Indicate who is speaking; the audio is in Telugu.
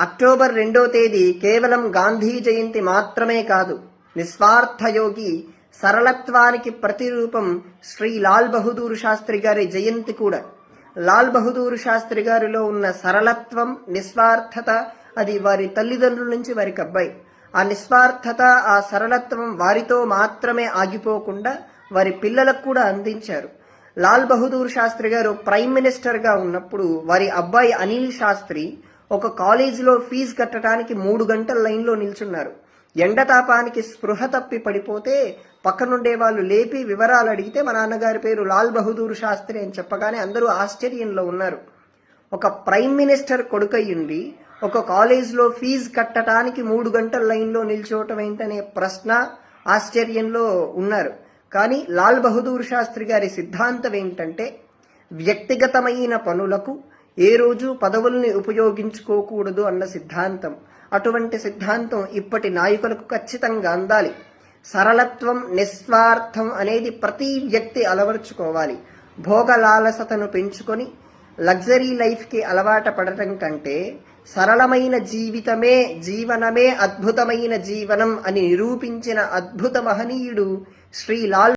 Speaker 1: అక్టోబర్ రెండో తేదీ కేవలం గాంధీ జయంతి మాత్రమే కాదు నిస్వార్థయోగి సరళత్వానికి ప్రతిరూపం శ్రీ లాల్ బహదూర్ శాస్త్రి గారి జయంతి కూడా. లాల్ బహదూర్ శాస్త్రి గారిలో ఉన్న సరళత్వం నిస్వార్థత అది వారి తల్లిదండ్రుల నుంచి వారికి అబ్బాయి. ఆ నిస్వార్థత ఆ సరళత్వం వారితో మాత్రమే ఆగిపోకుండా వారి పిల్లలకు కూడా అందించారు. లాల్ బహదూర్ శాస్త్రి గారు ప్రైమ్ మినిస్టర్గా ఉన్నప్పుడు వారి అబ్బాయి అనిల్ శాస్త్రి ఒక కాలేజీలో ఫీజు కట్టడానికి మూడు గంటల లైన్లో నిల్చున్నారు. ఎండతాపానికి స్పృహ తప్పి పడిపోతే పక్కనుండే వాళ్ళు లేపి వివరాలు అడిగితే మా నాన్నగారి పేరు లాల్ బహదూర్ శాస్త్రి అని చెప్పగానే అందరూ ఆశ్చర్యంలో ఉన్నారు. ఒక ప్రైమ్ మినిస్టర్ కొడుకయ్యుండి ఒక కాలేజ్లో ఫీజు కట్టడానికి మూడు గంటల లైన్లో నిల్చోవటం ఏంటనే ప్రశ్న ఆశ్చర్యంలో ఉన్నారు. కానీ లాల్ బహదూర్ శాస్త్రి గారి సిద్ధాంతం ఏంటంటే వ్యక్తిగతమైన పనులకు ఏ రోజు పదవుల్ని ఉపయోగించుకోకూడదు అన్న సిద్ధాంతం. అటువంటి సిద్ధాంతం ఇప్పటి నాయకులకు ఖచ్చితంగా అందాలి. సరళత్వం నిస్వార్థం అనేది ప్రతి వ్యక్తి అలవర్చుకోవాలి. భోగలాలసతను పెంచుకొని లగ్జరీ లైఫ్కి అలవాట పడటం కంటే సరళమైన జీవితమే జీవనమే అద్భుతమైన జీవనం అని నిరూపించిన అద్భుత మహనీయుడు శ్రీ లాల్